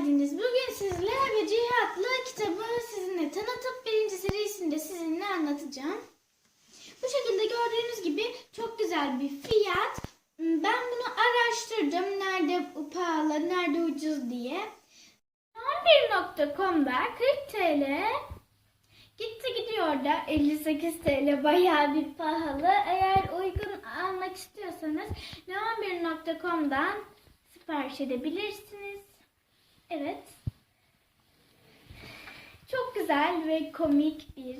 geldiniz. Bugün sizle ve Cihat'la kitabı sizinle tanıtıp birinci serisinde sizinle anlatacağım. Bu şekilde gördüğünüz gibi çok güzel bir fiyat. Ben bunu araştırdım. Nerede pahalı, nerede ucuz diye. 11.com'da 40 TL Gitti gidiyor da 58 TL bayağı bir pahalı. Eğer uygun almak istiyorsanız neon1.com'dan sipariş edebilirsiniz. Evet. Çok güzel ve komik bir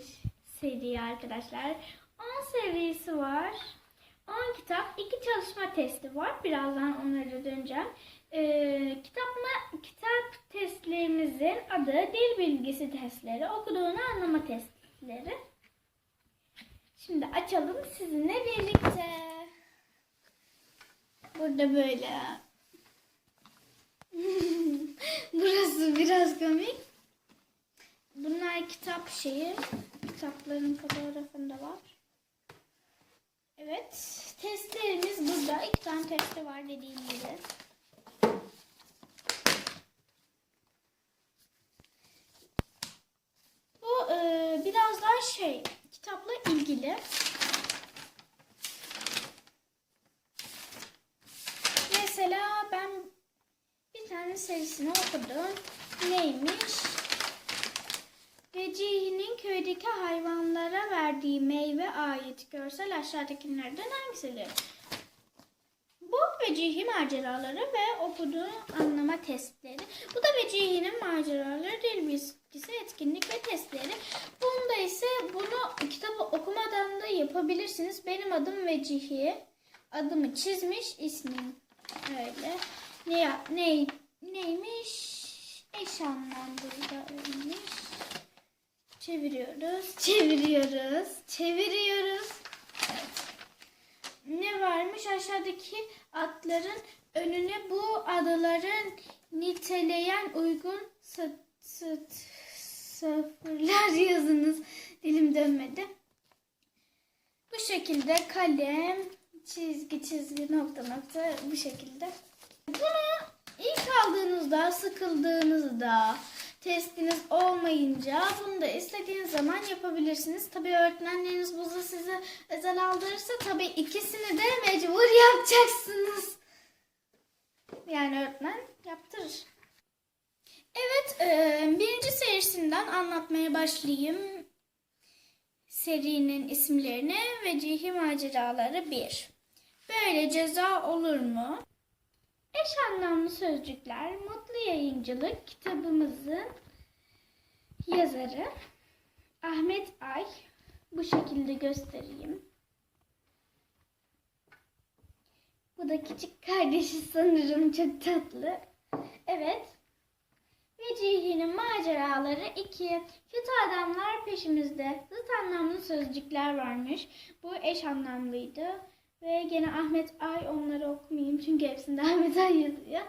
seri arkadaşlar. 10 serisi var. 10 kitap, 2 çalışma testi var. Birazdan onlara döneceğim. Ee, kitap, kitap testlerimizin adı dil bilgisi testleri, okuduğunu anlama testleri. Şimdi açalım sizinle birlikte. Burada böyle. Burası biraz komik. Bunlar kitap şeyi. Kitapların fotoğrafında var. Evet. Testlerimiz burada. İki tane testi var dediğim gibi. Bu e, biraz daha şey kitapla ilgili. Mesela ben bir tane serisini okudum. Neymiş? Vecihi'nin köydeki hayvanlara verdiği meyve ait görsel aşağıdakilerden hangisidir? Bu Vecihi maceraları ve okuduğu anlama testleri. Bu da Vecihi'nin maceraları, dil bilgisi, etkinlik ve testleri. Bunda ise bunu kitabı okumadan da yapabilirsiniz. Benim adım Vecihi. Adımı çizmiş, ismim öyle. Ne, ya- ne neymiş? Eş anlamlıymış. Çeviriyoruz, çeviriyoruz, çeviriyoruz. Evet. Ne varmış aşağıdaki atların önüne bu adaların niteleyen uygun sıt, sıt, sıfırlar yazınız. Dilim dönmedi. Bu şekilde kalem, çizgi çizgi nokta nokta bu şekilde. Bunu ilk aldığınızda, sıkıldığınızda, testiniz olmayınca bunu da istediğiniz zaman yapabilirsiniz. Tabii öğretmenleriniz bunu size özel aldırırsa tabii ikisini de mecbur yapacaksınız. Yani öğretmen yaptırır. Evet, e, birinci serisinden anlatmaya başlayayım. Serinin isimlerini Vecihi Maceraları 1. Böyle ceza olur mu? Eş anlamlı sözcükler Mutlu Yayıncılık kitabımızın yazarı Ahmet Ay. Bu şekilde göstereyim. Bu da küçük kardeşi sanırım çok tatlı. Evet. Vecihi'nin maceraları 2. Kötü adamlar peşimizde. Zıt anlamlı sözcükler varmış. Bu eş anlamlıydı. Ve gene Ahmet Ay onları okumayayım çünkü hepsinde Ahmet Ay yazıyor.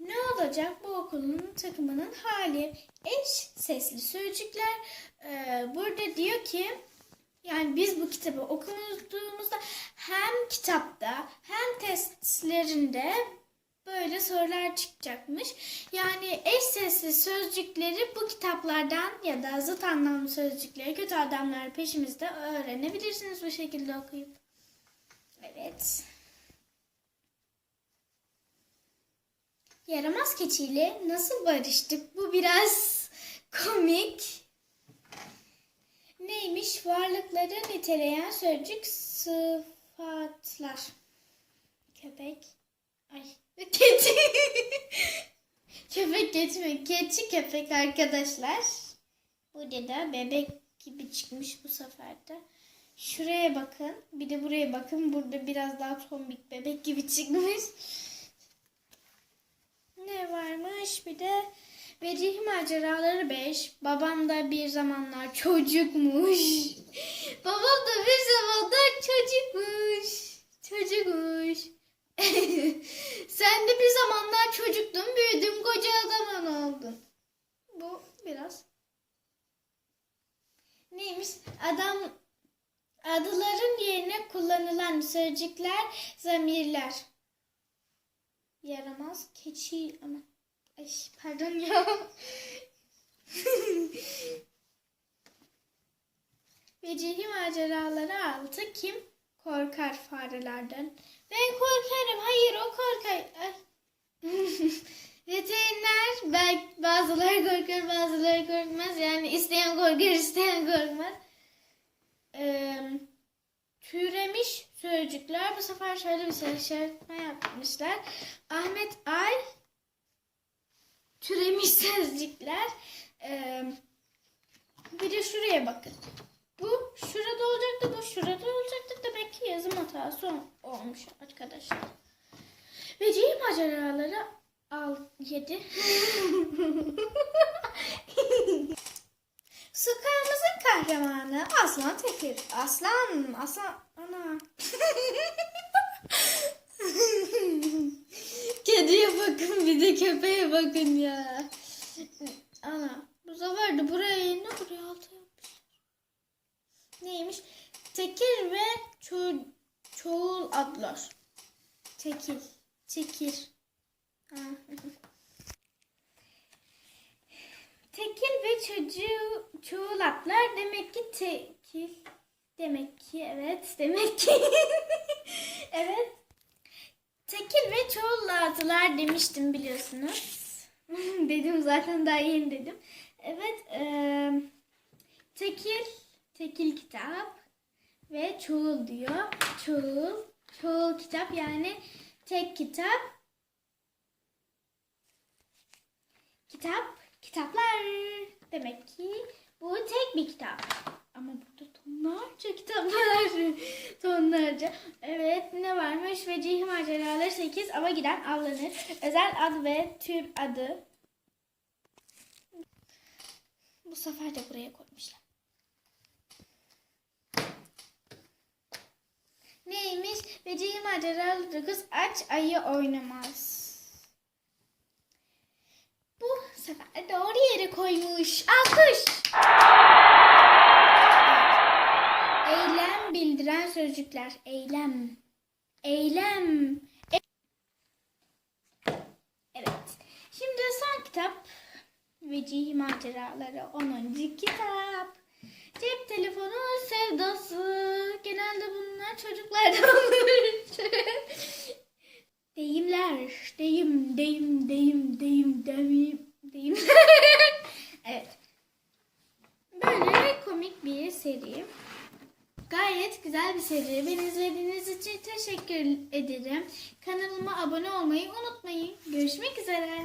Ne olacak bu okulun takımının hali? Eş sesli sözcükler. Ee, burada diyor ki yani biz bu kitabı okuduğumuzda hem kitapta hem testlerinde böyle sorular çıkacakmış. Yani eş sesli sözcükleri bu kitaplardan ya da zıt anlamlı sözcükleri kötü adamlar peşimizde öğrenebilirsiniz bu şekilde okuyup. Evet. Yaramaz keçiyle nasıl barıştık? Bu biraz komik. Neymiş? Varlıkları niteleyen sözcük sıfatlar. Köpek. Ay. Keçi. köpek geçme. Keçi köpek arkadaşlar. Burada da bebek gibi çıkmış bu sefer de. Şuraya bakın. Bir de buraya bakın. Burada biraz daha tombik bebek gibi çıkmış. Ne varmış? Bir de Vecihi Maceraları 5. Babam da bir zamanlar çocukmuş. Babam da bir zamanlar çocukmuş. Çocukmuş. Sen de bir zamanlar çocuktun, büyüdün, koca adamın oldun. Bu biraz. Neymiş? Adam adıların yerine kullanılan sözcükler, zamirler. yaramaz keçi ama Ay, pardon ya. Vecihi maceraları altı kim korkar farelerden? Ben korkarım. Hayır o korkar. Veteriner belki bazıları korkar bazıları korkmaz. Yani isteyen korkar isteyen korkmaz. Ee, türemiş sözcükler bu sefer şöyle bir sözleşme yapmışlar. Ahmet Ay türemiş sözcükler. Ee, bir de şuraya bakın. Bu şurada olacaktı, bu şurada olacaktı. Demek ki yazım hatası ol- olmuş arkadaşlar. Vecihi maceraları al 7. Sokağımızın kahramanı Aslan Tekir. Aslan, aslan, ana. Kediye bakın bir de köpeğe bakın ya. Ana bu sefer de buraya ne buraya altı yapmış. Neymiş? Tekir ve ço çoğul adlar. Tekir. Ha. Tekil ve çocuğu çoğul atlar demek ki tekil. Demek ki evet demek ki. evet. Tekil ve çoğul atlar demiştim biliyorsunuz. dedim zaten daha yeni dedim. Evet. eee, tekil, tekil kitap ve çoğul diyor. Çoğul, çoğul kitap yani tek kitap. Kitap, kitaplar. Demek ki bu tek bir kitap. Ama burada tonlarca kitap var. tonlarca. Evet ne varmış? Vecihi maceraları 8 ama giden avlanır. Özel ad ve tür adı. Bu sefer de buraya koymuşlar. Neymiş? Vecihi maceralı dokuz aç ayı oynamaz. Bu sefer doğru yere koymuş. Alkış. Eylem bildiren sözcükler. Eylem. Eylem. E- evet. Şimdi son kitap. Vecihi Maceraları 10. kitap. Cep telefonu sevdası. Genelde bunlar çocuklarda olur. Deyimler. Deyim, deyim, deyim, deyim, deyim, deyim. evet. Böyle komik bir seri. Gayet güzel bir seri. Beni izlediğiniz için teşekkür ederim. Kanalıma abone olmayı unutmayın. Görüşmek üzere.